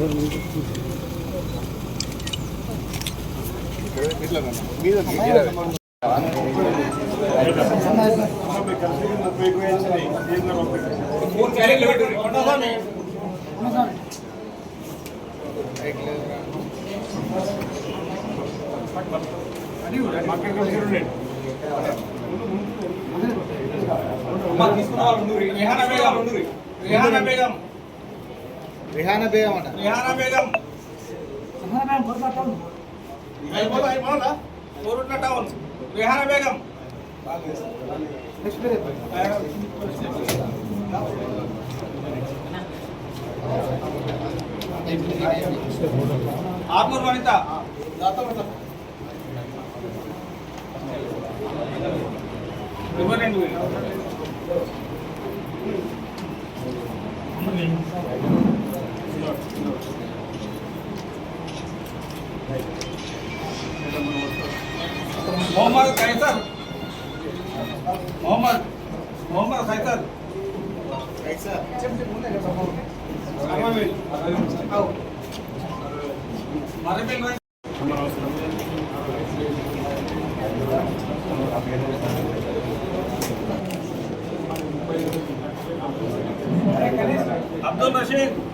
여러 가지 రిహానా బేగం. రిహానా బేగం. రిహానా బేగం. అంట రిహానా బేగం. కోరుట్ల టౌన్. రిహానా బేగం. ఆర్మూర్ వనిత. ఇవ్వరండి सायकल अब्दुल रशीद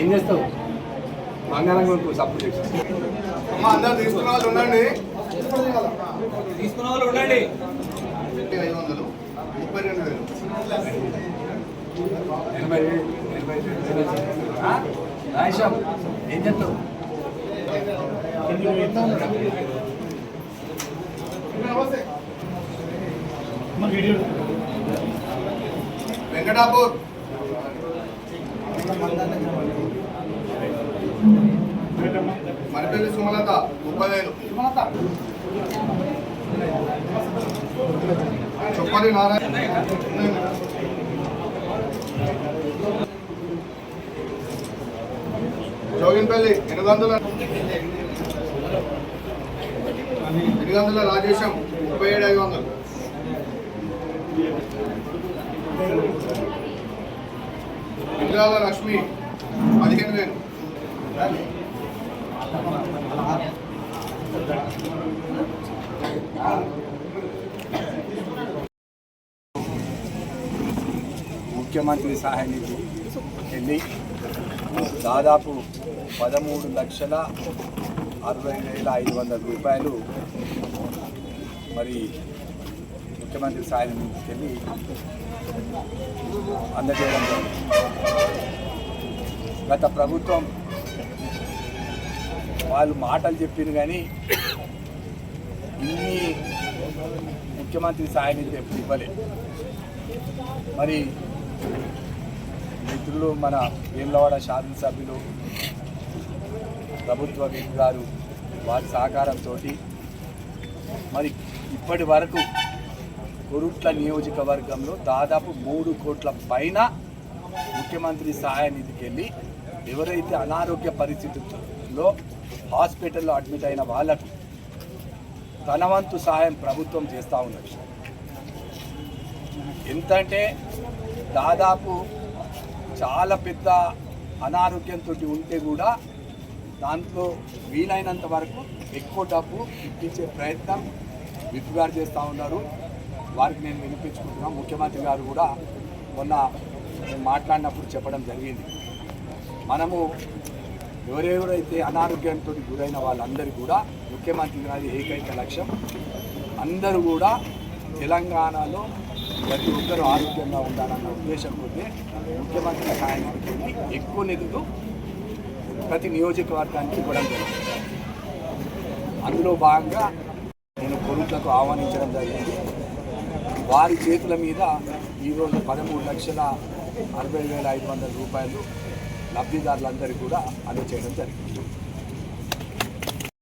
ఏం చేస్తావు? బంగారం కొనుక్కో సపోర్ట్ చేసి. అమ్మ అందరు తీసుకున్న వాళ్ళు ఉండండి. తీసుకున్న వాళ్ళు ఉండండి. ఐదు వందలు ముప్పై రెండు వేలు. ఎనభై ఎనభై ఆ? రాయేషం, ఏం చేస్తావు? వెంకటాపూర్. మరిపల్లి సుమలత ముప్పై వేలు చొప్పరి నారాయణ. జోగిన్పల్లి ఎనిమిది వందల ఎనిమిది వందల రాజేశం ముప్పై ఏడు ఐదు వందలు. ఇంద్రాల లక్ష్మి పదిహేను వేలు. ముఖ్యమంత్రి సహాయ నిధి వెళ్ళి దాదాపు పదమూడు లక్షల అరవై వేల ఐదు వందల రూపాయలు. మరి ముఖ్యమంత్రి సహాయ నిధికి వెళ్ళి అందజేయడం గత ప్రభుత్వం వాళ్ళు మాటలు చెప్పింది కానీ ఇన్ని ముఖ్యమంత్రి సాయం నిధి ఎప్పుడు ఇవ్వలేదు. మరి మిత్రులు మన వేములవాడ శాసనసభ్యులు ప్రభుత్వ వ్యక్తి గారు వారి సహకారంతో మరి ఇప్పటి వరకు కొరుట్ల నియోజకవర్గంలో దాదాపు మూడు కోట్ల పైన ముఖ్యమంత్రి సహాయ నిధికి వెళ్ళి ఎవరైతే అనారోగ్య పరిస్థితుల్లో హాస్పిటల్లో అడ్మిట్ అయిన వాళ్ళకు తన వంతు సహాయం ప్రభుత్వం చేస్తూ ఉన్నది. ఎంతంటే దాదాపు చాలా పెద్ద అనారోగ్యంతో ఉంటే కూడా దాంట్లో వీలైనంత వరకు ఎక్కువ డబ్బు ఇప్పించే ప్రయత్నం విప్ గారు చేస్తూ ఉన్నారు. వారికి నేను వినిపించుకుంటున్నాను. ముఖ్యమంత్రి గారు కూడా మొన్న నేను మాట్లాడినప్పుడు చెప్పడం జరిగింది. మనము ఎవరెవరైతే అనారోగ్యంతో గురైన వాళ్ళందరూ కూడా ముఖ్యమంత్రి గారి ఏకైక లక్ష్యం అందరూ కూడా తెలంగాణలో ప్రతి ఒక్కరూ ఆరోగ్యంగా ఉండాలన్న ఉద్దేశంతో ముఖ్యమంత్రి సహాయానికి ఎక్కువ నిధులు ప్రతి నియోజకవర్గానికి ఇవ్వడం జరిగింది అందులో భాగంగా నేను కొరుట్లకు ఆహ్వానించడం జరిగింది. వారి చేతుల మీద ఈరోజు పదమూడు లక్షల అరవై వేల ఐదు వందల రూపాయలు లబ్ధిదారులందరికీ కూడా అందజేయడం జరిగింది.